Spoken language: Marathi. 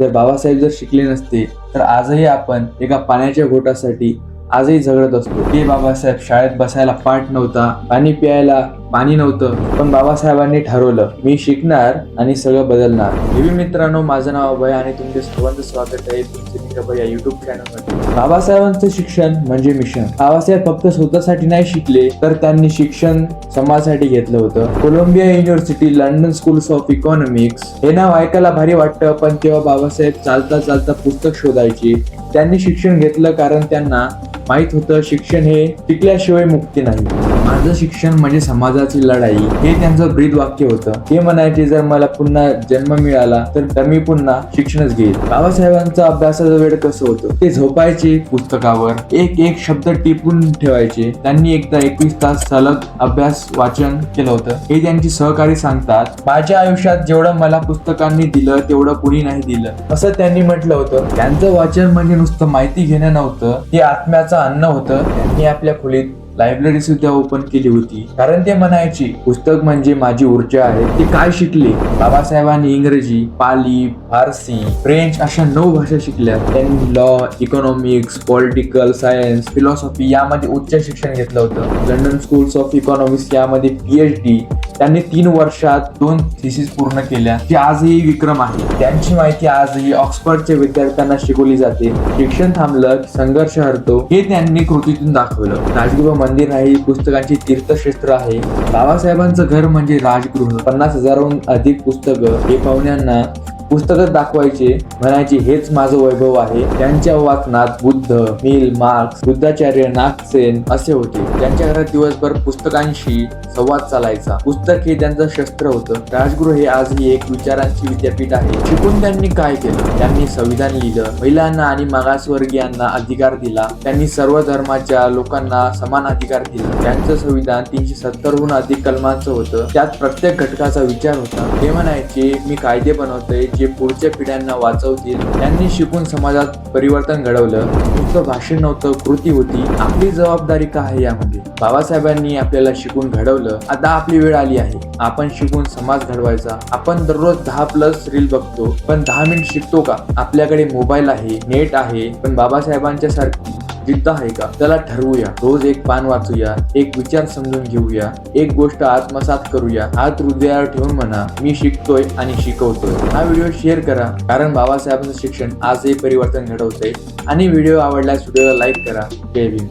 जर बाबासाहेब जर शिकले नसते तर आजही आपण एका पाण्याच्या घोटासाठी आजही झगडत असतो. ते बाबासाहेब शाळेत बसायला पाठ नव्हता पाणी प्यायला पाणी नव्हतं पण बाबासाहेबांनी ठरवलं मी शिकणार आणि सगळं बदलणार. देवी मित्रांनो माझं नाव अभय आणि तुमचे सर्वांचं स्वागत आहे तुमचे अभय या युट्यूब चॅनलमध्ये बाबासाहेबांचं शिक्षण म्हणजे मिशन बाबासाहेब फक्त स्वतःसाठी नाही शिकले तर त्यांनी शिक्षण समाजासाठी घेतलं होतं. Columbia University London schools of economics हे नाव ऐकायला भारी वाटतं पण तेव्हा बाबासाहेब चालता चालता पुस्तक शोधायची. त्यांनी शिक्षण घेतलं कारण त्यांना माहीत होतं शिक्षण हे शिकल्याशिवाय मुक्ती नाही. माझं शिक्षण म्हणजे समाजाची लढाई. हे त्यांचं ब्रीद वाक्य होतं. ते म्हणायचे जर मला पुन्हा जन्म मिळाला तर मी पुन्हा शिक्षणच घेईल बाबासाहेबांचा अभ्यासाचं वेळ कसं होतं? ते झोपायचे पुस्तकावर. एक एक शब्द टिपून ठेवायचे. त्यांनी एकदा एकवीस तास सलग अभ्यास वाचन केलं होतं. हे त्यांची सहकारी सांगतात माझ्या आयुष्यात जेवढं मला पुस्तकांनी दिलं तेवढं कुणी नाही दिलं. असं त्यांनी म्हटलं होतं. त्यांचं वाचन म्हणजे नुसतं माहिती घेणं नव्हतं. ते आत्म्याचा अन्न होतं त्यांनी आपल्या खोलीत लायब्ररी सुद्धा ओपन केली होती. कारण ते म्हणायचे पुस्तक म्हणजे माझी ऊर्जा आहे ते काय शिकले? बाबासाहेबांनी इंग्रजी पाली फारसी फ्रेंच अशा नऊ भाषा शिकल्या. त्यांनी law economics political science philosophy यामध्ये उच्च शिक्षण घेतलं होतं. लंडन स्कूल्स ऑफ इकॉनॉमिक्स यामध्ये पीएचडी त्यांनी तीन वर्षात दोन थिसिस पूर्ण केल्या जी आजही विक्रम आहे. त्यांची माहिती आजही ऑक्सफर्डच्या विद्यार्थ्यांना शिकवली जाते. शिक्षण थांबलं संघर्ष हरतो हे त्यांनी कृतीतून दाखवलं. राजगृह मंदिर आहे पुस्तकांची तीर्थक्षेत्र आहे. बाबासाहेबांचं घर म्हणजे राजगृह. पन्नास हजाराहून अधिक पुस्तकं हे पाहुण्यांना पुस्तकच दाखवायचे म्हणायचे हेच माझं वैभव आहे. त्यांच्या वाचनात बुद्ध मिल मार्क्स बुद्धाचार्य नागसेन असे होते. त्यांच्या घरात दिवसभर पुस्तकांशी संवाद चालायचा. पुस्तक हे त्यांचं शस्त्र होतं. राजगुरू हे आजही एक विचारांची विद्यापीठ आहे. शिकून त्यांनी काय केलं? त्यांनी संविधान लिहिलं. महिलांना आणि मागासवर्गीयांना अधिकार दिला. त्यांनी सर्व धर्माच्या लोकांना समान अधिकार दिला. त्यांचं संविधान तीनशे सत्तरहून अधिक कलमांचं होतं. त्यात प्रत्येक घटकाचा विचार होता. ते म्हणायचे मी कायदे बनवतोय. जे पुढच्या पिढ्यांना वाचवतील त्यांनी शिकून समाजात परिवर्तन घडवलं. नुसतं भाषण नव्हतं कृती होती. आपली जबाबदारी का आहे यामध्ये? बाबासाहेबांनी आपल्याला शिकून घडवलं. आता आपली वेळ आली आहे. आपण शिकून समाज घडवायचा. आपण दररोज दहा प्लस रील बघतो. पण दहा मिनिट शिकतो का? आपल्याकडे मोबाईल आहे नेट आहे. पण बाबासाहेबांच्या सारखी जिद्द आहे का? त्याला ठरवूया. रोज एक पान वाचूया एक विचार समजून घेऊया एक गोष्ट आत्मसात करूया. हात हृदयावर ठेवून म्हणा मी शिकतोय आणि शिकवतोय. हा व्हिडिओ शेअर करा कारण बाबासाहेबांचं शिक्षण आजही परिवर्तन घडवतंय. आणि व्हिडिओ आवडल्यास व्हिडिओला लाईक करा. जय भीम.